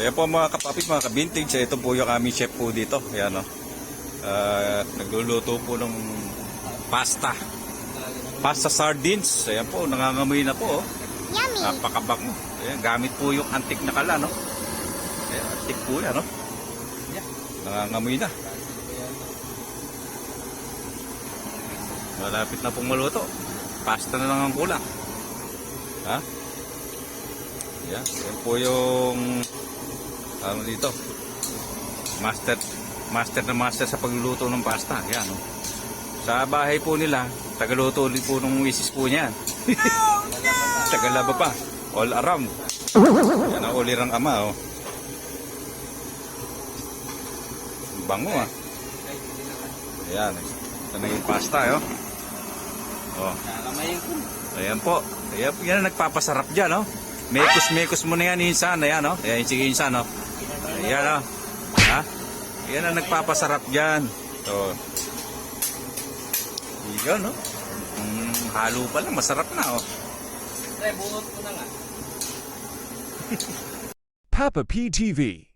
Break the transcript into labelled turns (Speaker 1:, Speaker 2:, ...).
Speaker 1: Ayan po mga kapapit, mga ka-vintage. Ito po yung aming chef po dito. Ayan o. At nagluluto po ng pasta. Pasta sardines. Ayan po, nangangamoy na po. Oh.
Speaker 2: Yummy.
Speaker 1: Napakabango. Ayan, gamit po yung antik na kala, no? Ayan, antik po yan, no? Nangangamoy na. Malapit na pong maluto. Pasta na lang ang kulang. Ha? Yan, yan po yung ano dito. Master master na master sa pagluluto ng pasta. Yan. Oh. Sa bahay po nila, tagaluto ulit po ng misis po niyan. Tagalaba pa. All around. Yan ang ulirang ama. Oh. Bango ah. Ayan. Ito na yung pasta. Oh. Oh.
Speaker 3: Ko.
Speaker 1: Ayan po. Ayan, yan nagpapasarap dyan, no? Mekos-mekos mo na yan, insan. Ayan, no? Ayan, sige, insan, no? Ayan, no? Ha? Yan ang nagpapasarap dyan. So, yun, no? Mm, halo pa lang, masarap na, oh.
Speaker 3: Pre, bunot ko na nga.
Speaker 4: Papa PTV.